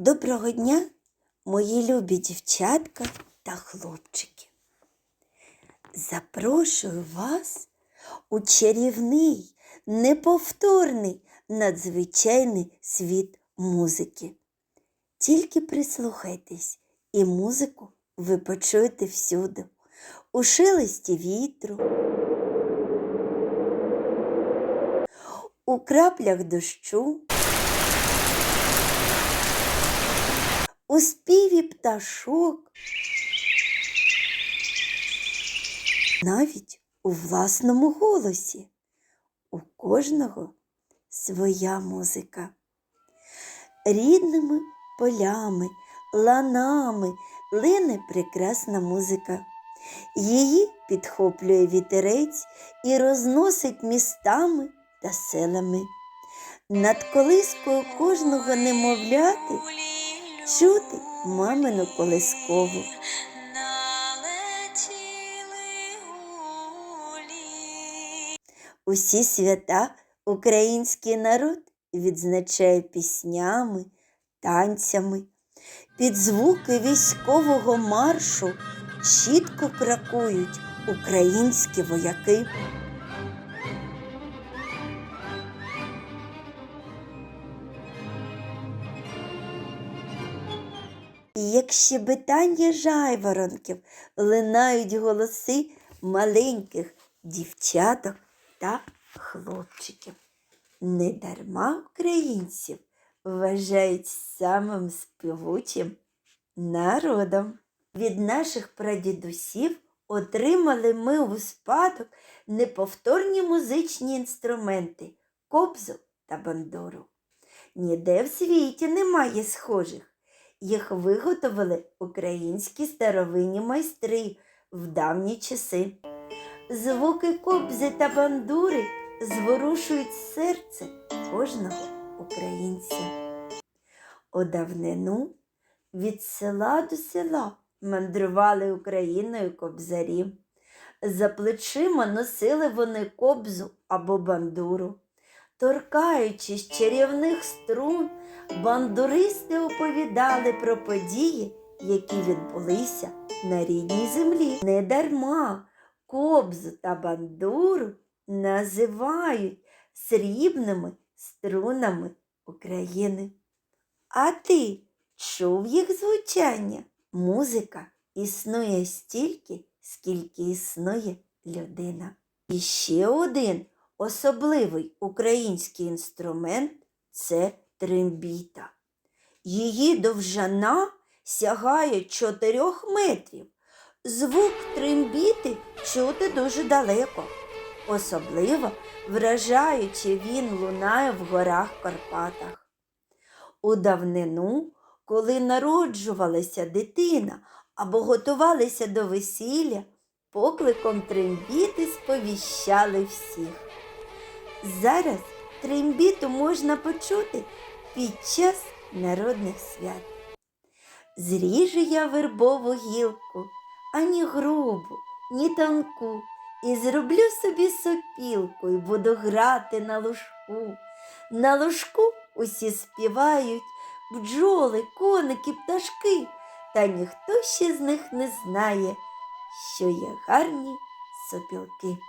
Доброго дня, мої любі дівчатка та хлопчики. Запрошую вас у чарівний, неповторний, надзвичайний світ музики. Тільки прислухайтесь, і музику ви почуєте всюди, у шелесті вітру, у краплях дощу. У співі пташок, навіть у власному голосі. У кожного своя музика. Рідними полями, ланами лине прекрасна музика. Її підхоплює вітерець і розносить містами та селами. Над колискою кожного немовляти чути мамину колискову. Усі свята український народ відзначає піснями, танцями. Під звуки військового маршу чітко крокують українські вояки. І як щебетання жайворонків линають голоси маленьких дівчаток та хлопчиків. Недарма українців вважають самим співучим народом. Від наших прадідусів отримали ми у спадок неповторні музичні інструменти кобзу та бандуру. Ніде в світі немає схожих. Їх виготовили українські старовинні майстри в давні часи. Звуки кобзи та бандури зворушують серце кожного українця. У давнину від села до села мандрували Україною кобзарі. За плечима носили вони кобзу або бандуру. Торкаючись чарівних струн, бандуристи оповідали про події, які відбулися на рідній землі. Недарма кобзу та бандуру називають срібними струнами України. А ти чув їх звучання? Музика існує стільки, скільки існує людина. І ще один особливий український інструмент це трембіта. Її довжина сягає 4 метрів. Звук трембіти чути дуже далеко. Особливо вражаючи він лунає в горах Карпатах. У давнину, коли народжувалася дитина або готувалися до весілля, покликом трембіти сповіщали всіх. Зараз трембіту можна почути під час народних свят. Зріжу я вербову гілку, ані грубу, ні тонку, і зроблю собі сопілку, і буду грати на лужку. На лужку усі співають бджоли, коники, пташки, та ніхто ще з них не знає, що є гарні сопілки.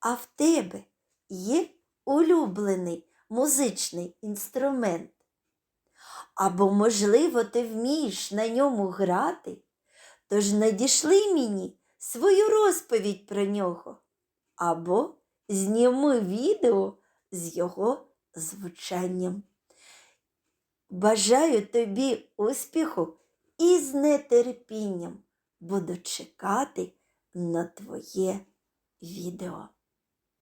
А в тебе є улюблений музичний інструмент? Або, можливо, ти вмієш на ньому грати? Тож надішли мені свою розповідь про нього. Або зніми відео з його звучанням. Бажаю тобі успіху і з нетерпінням буду чекати на твоє відео.